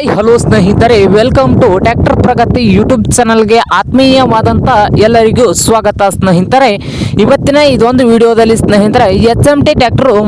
Hi hello ಸ್ನೇಹಿತರೆ welcome to tractor Pragati YouTube ಚಾನಲ್ಗೆ ಆತ್ಮೀಯವಾದಂಥ ಎಲ್ಲರಿಗೂ ಸ್ವಾಗತ ಸ್ನೇಹಿತರೆ. ಇವತ್ತಿನ ಇದೊಂದು ವಿಡಿಯೋದಲ್ಲಿ ಸ್ನೇಹಿತರೆ, ಎಚ್ ಎಂ ಟಿ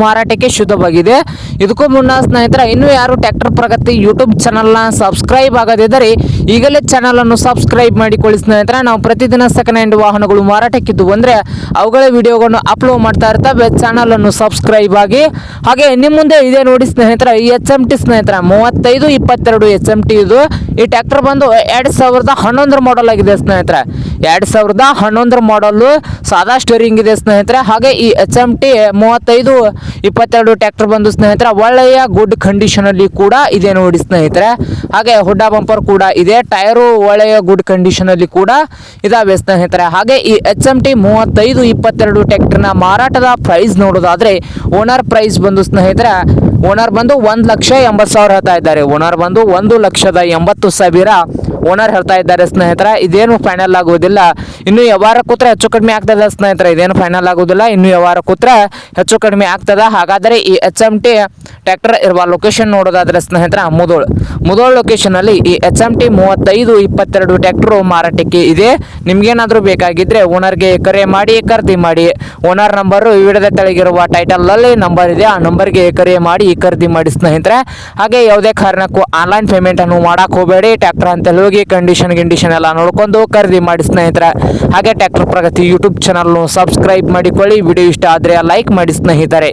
ಮಾರಾಟಕ್ಕೆ ಶುದ್ಧವಾಗಿದೆ. ಇದಕ್ಕೂ ಮುನ್ನ ಸ್ನೇಹಿತರೆ, ಇನ್ನೂ ಯಾರು ಟ್ಯಾಕ್ಟರ್ ಪ್ರಗತಿ ಯೂಟ್ಯೂಬ್ ಚಾನಲ್ನ ಸಬ್ಸ್ಕ್ರೈಬ್ ಆಗದಿದ್ದರೆ ಈಗಲೇ ಚಾನಲನ್ನು ಸಬ್ಸ್ಕ್ರೈಬ್ ಮಾಡಿಕೊಳ್ಳಿ ಸ್ನೇಹಿತರೆ. ನಾವು ಪ್ರತಿದಿನ ಸೆಕೆಂಡ್ ಹ್ಯಾಂಡ್ ವಾಹನಗಳು ಮಾರಾಟಕ್ಕಿದ್ದು ಬಂದರೆ ಅವುಗಳ ವಿಡಿಯೋಗಳನ್ನು ಅಪ್ಲೋಡ್ ಮಾಡ್ತಾ ಇರ್ತವೆ. ಚಾನಲನ್ನು ಸಬ್ಸ್ಕ್ರೈಬ್ ಆಗಿ. ಹಾಗೆ ನಿಮ್ಮ ಮುಂದೆ ಇದೆ ನೋಡಿ ಸ್ನೇಹಿತರೆ, ಎಚ್ ಎಂ ಟಿ ಸ್ನೇಹಿತರೆ, ಮೂವತ್ತೈದು ಇಪ್ಪತ್ತೆರಡು ಎಚ್ ಎಂ ಟಿ ಇದು ಈ ಟ್ಯಾಕ್ಟರ್ ಬಂದು ಎರಡು ಸಾವಿರದ ಹನ್ನೊಂದರ ಮಾಡಲ್ ಆಗಿದೆ ಸ್ನೇಹಿತರೆ. ಎರಡು ಸಾವಿರದ ಹನ್ನೊಂದರ ಮಾಡಲ್ಲು ಸಾದಾ ಸ್ಟೇರಿಂಗ್ ಇದೆ ಸ್ನೇಹಿತರೆ. ಹಾಗೆ ಈ ಎಚ್ ಎಂ ಟಿ ಮೂವತ್ತೈದು ಇಪ್ಪತ್ತೆರಡು ಟ್ಯಾಕ್ಟರ್ ಬಂದು ಸ್ನೇಹಿತರೆ, ಒಳ್ಳೆಯ ಗುಡ್ ಕಂಡೀಷನಲ್ಲಿ ಕೂಡ ಇದೆ ನೋಡಿ ಸ್ನೇಹಿತರೆ. ಹಾಗೆ ಹುಡ್ಡ ಬಂಪರ್ ಕೂಡ ಇದೆ, ಟೈರು ಒಳ್ಳೆಯ ಗುಡ್ ಕಂಡೀಷನಲ್ಲಿ ಕೂಡ ಇದಾವೆ ಸ್ನೇಹಿತರೆ. ಹಾಗೆ ಈ ಎಚ್ ಎಂ ಟಿ ಮೂವತ್ತೈದು ಇಪ್ಪತ್ತೆರಡು ಟ್ಯಾಕ್ಟರ್ನ ಮಾರಾಟದ ಪ್ರೈಸ್ ನೋಡೋದಾದ್ರೆ ಓನರ್ ಪ್ರೈಸ್ ಬಂದು ಸ್ನೇಹಿತರೆ ಓನರ್ ಬಂದು ಒಂದು ಲಕ್ಷ ಎಂಬತ್ತು ಸಾವಿರ ಹೇಳ್ತಾ ಇದ್ದಾರೆ. ಓನರ್ ಬಂದು ಒಂದು ಲಕ್ಷದ ಎಂಬತ್ತು ಸಾವಿರ ಓನರ್ ಹೇಳ್ತಾ ಇದ್ದಾರೆ ಸ್ನೇಹಿತರೆ, ಇದೇನು ಫೈನಲ್ ಆಗುವುದಿಲ್ಲ. ಇನ್ನು ವ್ಯವಹಾರ ಕೂತ್ರೆ ಹೆಚ್ಚು ಕಡಿಮೆ ಆಗ್ತದೆ ಸ್ನೇಹಿತರೆ, ಇದೇನು ಫೈನಲ್ ಆಗುವುದಿಲ್ಲ. ಇನ್ನು ವ್ಯವಹಾರ ಕೂತ್ರೆ ಹೆಚ್ಚು ಕಡಿಮೆ ಆಗ್ತದೆ. ಹಾಗಾದರೆ ಈ ಎಚ್ ಎಂ ಟಿ ಟ್ರ್ಯಾಕ್ಟರ್ ಇರುವ ಲೊಕೇಶನ್ ನೋಡೋದಾದ್ರೆ ಸ್ನೇಹಿತರೆ, ಮುದೋಳ್. ಮುದೋಳ್ ಲೊಕೇಶನ್ ಅಲ್ಲಿ ಈ ಎಚ್ ಎಂ ಟಿ ಮೂವತ್ತೈದು ಇಪ್ಪತ್ತೆರಡು ಟ್ರ್ಯಾಕ್ಟರ್ ಮಾರಾಟಕ್ಕೆ ಇದೆ. ನಿಮಗೇನಾದರೂ ಬೇಕಾಗಿದ್ರೆ ಓನರ್ಗೆ ಕರೆ ಮಾಡಿ, ಖರೀದಿ ಮಾಡಿ. ಓನರ್ ನಂಬರ್ ವಿಡಿಯೋದ ತೆಳಗಿರುವ ಟೈಟಲ್ ಅಲ್ಲಿ ನಂಬರ್ ಇದೆ. ಆ ನಂಬರ್ಗೆ ಕರೆ ಮಾಡಿ, ಖರೀದಿ ಮಾಡಿ ಸ್ನೇಹಿತರೆ. ಹಾಗೆ ಯಾವುದೇ ಕಾರಣಕ್ಕೂ ಆನ್ಲೈನ್ ಪೇಮೆಂಟ್ ಅನ್ನು ಮಾಡಕ್ ಹೋಗಬೇಡಿ. ಟ್ರ್ಯಾಕ್ಟರ್ ಅಂತ ಹೋಗಿ ಕಂಡೀಷನ್ ಗಿಂಡೀಷನ್ ಎಲ್ಲ ನೋಡ್ಕೊಂಡು ಖರೀದಿ ಮಾಡಿ ಸ್ನೇಹಿತರೆ. ಹಾಗೆ ಟ್ಯಾಕ್ಟರ್ ಪ್ರಗತಿ ಯೂಟ್ಯೂಬ್ ಚಾನಲ್ನು ಸಬ್ಸ್ಕ್ರೈಬ್ ಮಾಡಿಕೊಳ್ಳಿ. ವಿಡಿಯೋ ಇಷ್ಟ ಆದರೆ ಲೈಕ್ ಮಾಡಿ ಸ್ನೇಹಿತರೆ.